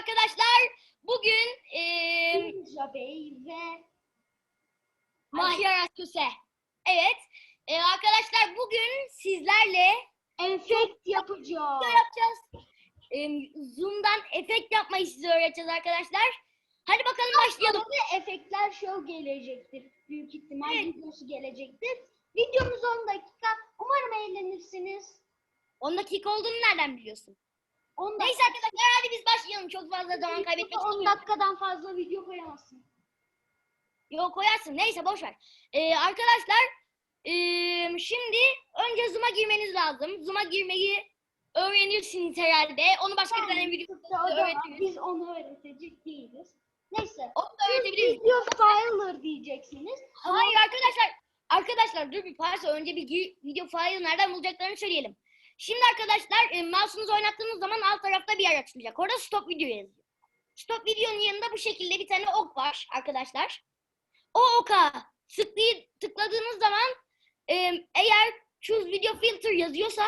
arkadaşlar. Bugün Bey ve Köse. Evet. Eee, arkadaşlar bugün sizlerle efekt yapacağız. yapacağız? Eee, Zoom'dan efekt yapmayı size öğreteceğiz arkadaşlar. Hadi bakalım başlayalım. Sonra efektler show gelecektir. Büyük ihtimal Evet. videosu gelecektir. Videomuz 10 dakika. Umarım eğlenirsiniz. 10 dakika olduğunu nereden biliyorsun? 10 dakika. Neyse arkadaşlar hadi biz başlayalım. Çok fazla zaman kaybetmek 10 istemiyorum. dakikadan fazla video koyamazsın. Yok koyarsın. Neyse boş ver. Ee, arkadaşlar ee, şimdi önce Zoom'a girmeniz lazım. Zoom'a girmeyi öğrenirsiniz herhalde. Onu başka bir tane video O zaman öğretiriz. biz onu öğretecek değiliz. Neyse. Onu da öğretebiliriz. Video filer diyeceksiniz. Hayır arkadaşlar. Arkadaşlar dur bir parça önce bir gi- video file nereden bulacaklarını söyleyelim. Şimdi arkadaşlar e, mouse'unuzu oynattığınız zaman alt tarafta bir yer açılacak. Orada stop video yazıyor. Stop videonun yanında bu şekilde bir tane ok var arkadaşlar. O oka tıklayı, tıkladığınız zaman e, eğer choose video filter yazıyorsa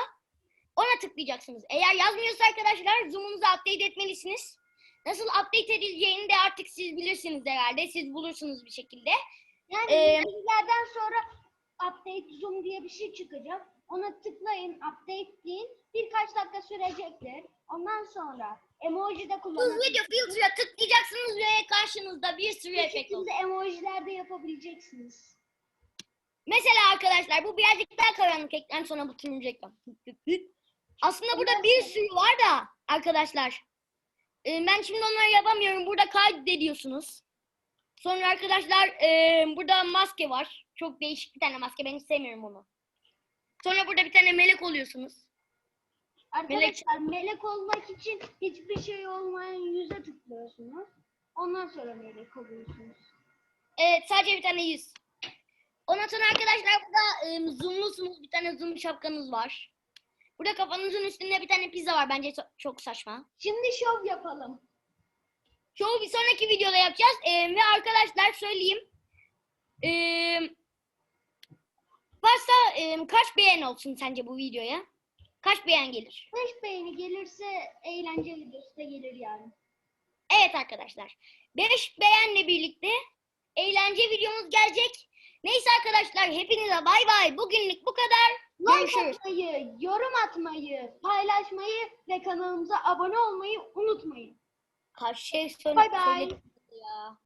ona tıklayacaksınız. Eğer yazmıyorsa arkadaşlar zoom'unuzu update etmelisiniz. Nasıl update edileceğini de artık siz bilirsiniz herhalde. Siz bulursunuz bir şekilde. Yani Ee, bilgilerden sonra update zoom diye bir şey çıkacak. Ona tıklayın, update deyin. Birkaç dakika sürecektir. Ondan sonra emoji de kullanabilirsiniz. video filter'a tıklayacaksınız ve karşınızda bir sürü efekt olacak. emojiler de yapabileceksiniz. Mesela arkadaşlar bu birazcık daha karanlık ekran sonra ekran. Aslında burada bir sürü var da arkadaşlar. e, Ben şimdi onları yapamıyorum. Burada kaydediyorsunuz. Sonra arkadaşlar e, burada maske var. Çok değişik bir tane maske. Ben hiç sevmiyorum onu. Sonra burada bir tane melek oluyorsunuz. Arkadaşlar melek olmak için hiçbir şey olmayan yüze tıklıyorsunuz. Ondan sonra melek oluyorsunuz. Evet sadece bir tane yüz. Ondan sonra arkadaşlar burada e, zoomlusunuz. Bir tane zoom şapkanız var. Burada kafanızın üstünde bir tane pizza var. Bence çok saçma. Şimdi şov yapalım. Çoğu bir sonraki videoda yapacağız. E, ve arkadaşlar söyleyeyim. E, varsa e, kaç beğen olsun sence bu videoya? Kaç beğen gelir? 5 beğeni gelirse eğlence videosu da gelir yani. Evet arkadaşlar. 5 beğenle birlikte eğlence videomuz gelecek. Neyse arkadaşlar hepinize bay bay. Bugünlük bu kadar. Like Görüşürüz. atmayı, yorum atmayı, paylaşmayı ve kanalımıza abone olmayı unutmayın. Kaç şey söyle- Bay bay. söyledim ya.